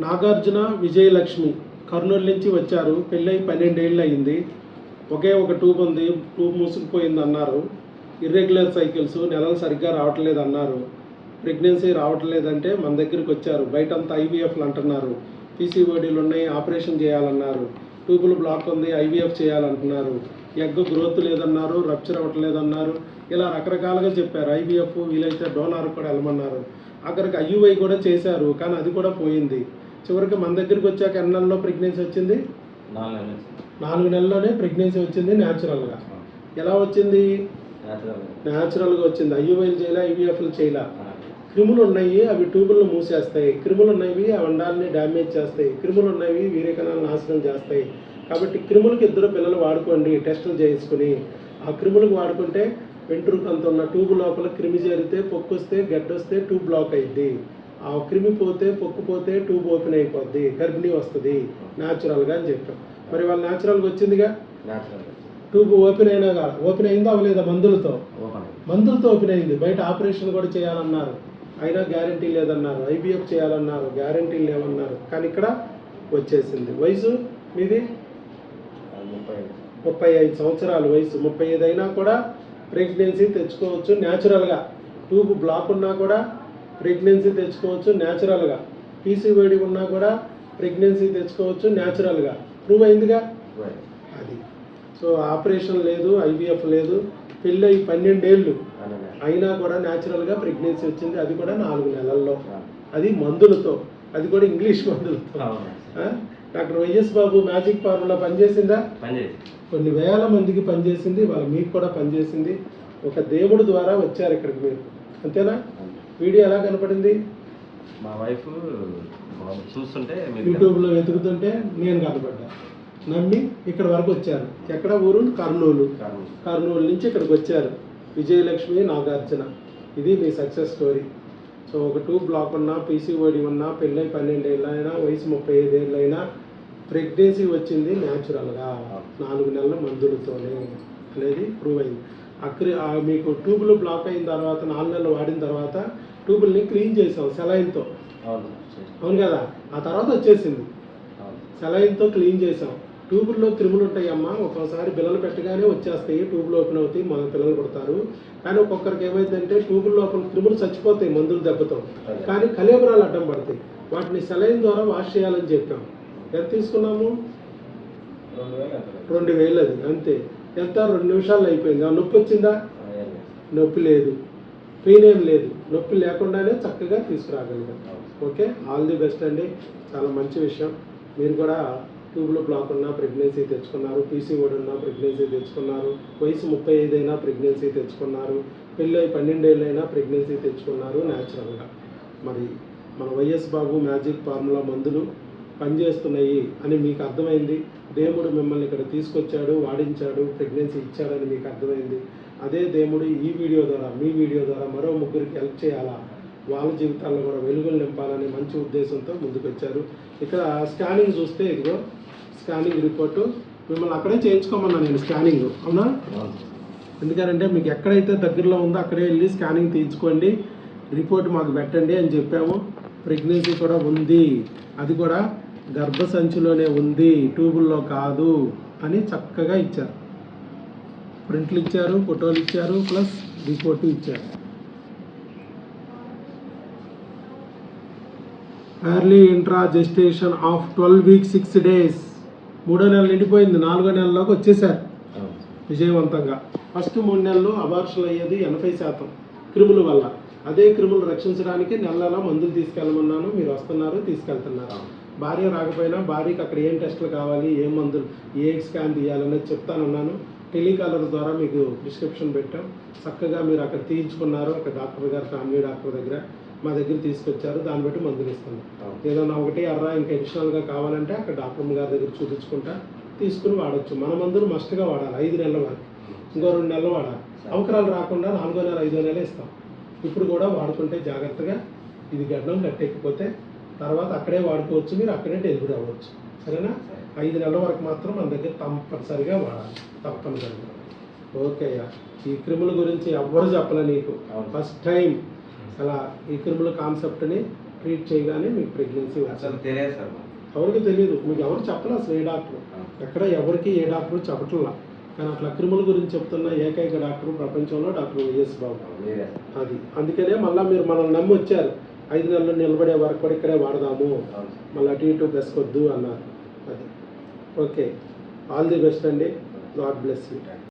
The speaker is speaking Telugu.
నాగార్జున విజయలక్ష్మి కర్నూలు నుంచి వచ్చారు. పెళ్ళై పన్నెండేళ్ళు అయింది ఒకే ఒక ట్యూబ్ ఉంది. ట్యూబ్ మూసుకుపోయింది అన్నారు ఇర్రెగ్యులర్ సైకిల్స్ నెలలు సరిగ్గా రావట్లేదు అన్నారు ప్రెగ్నెన్సీ రావట్లేదంటే మన దగ్గరికి వచ్చారు. బయట అంతా ఐవీఎఫ్లు అంటున్నారు. పీసీఓడీలు ఉన్నాయి. ఆపరేషన్ చేయాలన్నారు. ట్యూబులు బ్లాక్ ఉంది. ఐవీఎఫ్ చేయాలంటున్నారు. ఎగ్ గ్రోత్ లేదన్నారు. రప్చర్ అవ్వట్లేదన్నారు. ఇలా రకరకాలుగా చెప్పారు. ఐవీఎఫ్ వీలైతే డోనార్ కూడా వెళ్ళమన్నారు. అక్కడికి ఐయుఐ కూడా చేశారు. కానీ అది కూడా పోయింది. చివరికి మన దగ్గరికి వచ్చాక ఎన్ని నెలల్లో ప్రెగ్నెన్సీ వచ్చింది? నాలుగు నెలలు నెలల్లోనే ప్రెగ్నెన్సీ వచ్చింది న్యాచురల్గా. ఎలా వచ్చింది? న్యాచురల్ న్యాచురల్గా వచ్చింది. ఐయుఐలు చేయలే ఐవీఎఫ్లు చేయలే? క్రిములు ఉన్నాయి అవి ట్యూబులను మూసేస్తాయి. క్రిములు ఉన్నవి ఆ అండాలని డ్యామేజ్ చేస్తాయి. క్రిములు ఉన్నవి వీరేకణాలను నాశనం చేస్తాయి. కాబట్టి క్రిములకి ఇద్దరు పిల్లలు వాడుకోండి టెస్టులు చేసుకుని. ఆ క్రిములకు వాడుకుంటే వెంట్రుక అంత ఉన్న ట్యూబ్ లోపల క్రిమి చేరితే పొక్కు వస్తే గడ్డ వస్తే ట్యూబ్ బ్లాక్ అయింది క్రిమి పోతే పొక్కు పోతే ట్యూబ్ ఓపెన్ అయిపోద్ది గర్భిణీ వస్తుంది న్యాచురల్గా అని చెప్పాం మరి వాళ్ళు న్యాచురల్గా వచ్చిందిగా? ట్యూబ్ ఓపెన్ అయినా కాదు? ఓపెన్ అయిందా అవ్వలేదా మందులతో? మందులతో ఓపెన్ అయింది. బయట ఆపరేషన్ కూడా చేయాలన్నారు. అయినా గ్యారంటీ లేదన్నారు. ఐబీఎఫ్ చేయాలన్నారు. గ్యారంటీ లేవన్నారు. కానీ ఇక్కడ వచ్చేసింది. వయసు మీది? ముప్పై ముప్పై ఐదు సంవత్సరాల వయసు. ముప్పై ఐదు అయినా కూడా ప్రెగ్నెన్సీ తెచ్చుకోవచ్చు న్యాచురల్గా ట్యూబ్ బ్లాక్ ఉన్నా కూడా ప్రెగ్నెన్సీ తెచ్చుకోవచ్చు న్యాచురల్గా. పీసీఓడి ఉన్నా కూడా ప్రెగ్నెన్సీ తెచ్చుకోవచ్చు న్యాచురల్గా. ప్రూవ్ అయిందిగా? అది. సో ఆపరేషన్ లేదు ఐవీఎఫ్ లేదు పెళ్ళి అయి పన్నెండేళ్ళు అయినా కూడా న్యాచురల్గా ప్రెగ్నెన్సీ వచ్చింది అది కూడా నాలుగు నెలల్లో. అది మందులతో అది కూడా ఇంగ్లీష్ మందులతో? Doctor YS Babu magic formula పనిచేసిందా? పనిచేసి కొన్ని వేల మందికి పనిచేసింది వాళ్ళ మీకు కూడా పనిచేసింది. ఒక దేవుడు ద్వారా వచ్చారు ఇక్కడికి మీరు. అంతేనా? వీడియో ఎలా కనపడింది? మా వైఫ్ చూస్తుంటే యూట్యూబ్లో వెతుకుతుంటే నేను కనపడ్డా. నమ్మి ఇక్కడ వరకు వచ్చారు. ఎక్కడ ఊరు? కర్నూలు. కర్నూలు. నుంచి ఇక్కడికి వచ్చారు. విజయలక్ష్మి నాగార్జున. ఇది మీ సక్సెస్ స్టోరీ. సో ఒక టూ బ్లాక్ ఉన్నా పీసీఓడి ఉన్నా పెళ్ళై పన్నెండేళ్ళు అయినా వయసు ముప్పై ఐదేళ్ళు అయినా ప్రెగ్నెన్సీ వచ్చింది న్యాచురల్గా. నాలుగు నెలల మందులతోనే అనేది ప్రూవ్ అయింది. అక్రి మీకు ట్యూబులు బ్లాక్ అయిన తర్వాత నాలుగు నెలలు వాడిన తర్వాత ట్యూబుల్ని క్లీన్ చేసాం సెలైన్తో. అవును. కదా? ఆ తర్వాత వచ్చేసింది. సెలైన్తో క్లీన్ చేసాం ట్యూబుల్లో క్రిములు ఉంటాయమ్మా ఒక్కోసారి బిల్లలు పెట్టగానే వచ్చేస్తాయి ట్యూబ్లు ఓపెన్ అవుతాయి మన పిల్లలు పడతారు కానీ ఒక్కొక్కరికి ఏమైందంటే ట్యూబుల లోపల క్రిములు చచ్చిపోతాయి మందుల దెబ్బతో. కానీ కలేబరాలు అడ్డం పడతాయి. వాటిని సెలైన్ ద్వారా వాష్ చేయాలని చెప్పాం. ఎంత తీసుకున్నాము. రెండు వేలు అది అంతే. ఎంత? రెండు నిమిషాలు అయిపోయింది. నొప్పి వచ్చిందా? లేదు. నొప్పి లేదు. పెయిన్ ఏం లేదు. నొప్పి లేకుండానే చక్కగా తీసుకురాగలిగాం. ఓకే? ఆల్ ది బెస్ట్ అండి. చాలా మంచి విషయం. మీరు కూడా ట్యూబ్లో బ్లాక్ ఉన్నా ప్రెగ్నెన్సీ తెచ్చుకున్నారు. పీసీఓడి ఉన్నా ప్రెగ్నెన్సీ తెచ్చుకున్నారు. వయసు ముప్పై ఐదైనా ప్రెగ్నెన్సీ తెచ్చుకున్నారు. పెళ్ళి పన్నెండేళ్ళైనా ప్రెగ్నెన్సీ తెచ్చుకున్నారు న్యాచురల్గా. మరి మన వైఎస్ బాబు మ్యాజిక్ ఫార్ములా మందులు పనిచేస్తున్నాయి అని మీకు అర్థమైంది. దేవుడు మిమ్మల్ని ఇక్కడ తీసుకొచ్చాడు వాడించాడు ప్రెగ్నెన్సీ ఇచ్చాడని మీకు అర్థమైంది. అదే దేవుడు ఈ వీడియో ద్వారా మీ వీడియో ద్వారా మరో ముగ్గురికి హెల్ప్ చేయాలా? వాళ్ళ జీవితాల్లో కూడా వెలుగులు నింపాలనే మంచి ఉద్దేశంతో ముందుకొచ్చారు. ఇక్కడ స్కానింగ్ చూస్తే ఇదిగో స్కానింగ్ రిపోర్టు. మిమ్మల్ని అక్కడే చేయించుకోమన్నా నేను స్కానింగ్. అవునా? ఎందుకంటే మీకు ఎక్కడైతే దగ్గరలో ఉందో అక్కడే వెళ్ళి స్కానింగ్ తీయించుకోండి. రిపోర్ట్ మాకు పెట్టండి అని చెప్పాము. ప్రెగ్నెన్సీ కూడా ఉంది. అది కూడా గర్భసంచిలోనే ఉంది ట్యూబుల్లో కాదు అని చక్కగా ఇచ్చారు. ప్రింట్లు ఇచ్చారు ఫోటోలు ఇచ్చారు ప్లస్ రిపోర్టు ఇచ్చారు. Early intra gestation of twelve weeks six days మూడో నెల నిండిపోయింది నాలుగో నెలలోకి వచ్చేసారు. విజయవంతంగా. ఫస్ట్ మూడు నెలలు అబార్షన్ అయ్యేది ఎనభై శాతం క్రిముల వల్ల. అదే క్రిములు రక్షించడానికి నెల నెల మందులు తీసుకెళ్ళమన్నాను మీరు వస్తున్నారు తీసుకెళ్తున్నారు. భార్య రాకపోయినా భార్యకి అక్కడ ఏం టెస్టులు కావాలి ఏం మందులు ఏ స్కాన్ తీయాలనేది చెప్తానన్నాను. టెలికాలర్ ద్వారా మీకు ప్రిస్క్రిప్షన్ పెట్టాం. చక్కగా మీరు అక్కడ తీయించుకున్నారు. అక్కడ డాక్టర్ గారు ఫ్యామిలీ డాక్టర్ దగ్గర మా దగ్గర తీసుకొచ్చారు. దాన్ని బట్టి మందులు ఇస్తున్నాం అవును. ఏదైనా ఒకటి అర్రా ఇంకా అడిషనల్గా కావాలంటే అక్కడ డాక్టర్ గారి దగ్గర చూపించుకుంటా తీసుకుని వాడచ్చు. మన మందులు మస్ట్గా వాడాలి. ఐదు నెలల వరకు. ఇంకో రెండు నెలలు వాడాలి. అవకరాలు రాకుండా నాలుగో నెల ఐదో నెల ఇస్తాం. ఇప్పుడు కూడా వాడుకుంటే జాగ్రత్తగా ఇది గడ్డం గట్టెక్కిపోతే తర్వాత అక్కడే వాడుకోవచ్చు మీరు అక్కడే డెలివరీ అవ్వచ్చు. సరేనా? ఐదు నెలల వరకు మాత్రం మన దగ్గర తప్పనిసరిగా వాడాలి. తప్పనిసరిగా. ఓకే అయ్యా. ఈ క్రిముల గురించి ఎవ్వరు చెప్పలే నీకు. First time. అలా ఈ క్రిముల కాన్సెప్ట్ని ట్రీట్ చేయగానే మీకు ప్రెగ్నెన్సీ అసలు తెలియదు. ఎవరికి తెలియదు. మీకు ఎవరు చెప్పలేదు అసలు ఏ డాక్టర్. ఎక్కడ ఎవరికి ఏ డాక్టర్ చెప్పట్లా. కానీ అట్లా క్రిముల గురించి చెప్తున్న ఏకైక డాక్టర్ ప్రపంచంలో డాక్టర్ వైఎస్ బాబు. అది. అందుకనే మళ్ళీ మీరు మనల్ని నమ్మి వచ్చారు. ఐదు నెలలు నిలబడే వరకు కూడా ఇక్కడే వాడదాము. మళ్ళీ అటు ఇటు బెస్కొద్దు అన్నారు. అది. ఓకే. ఆల్ ది బెస్ట్ అండి. God bless you.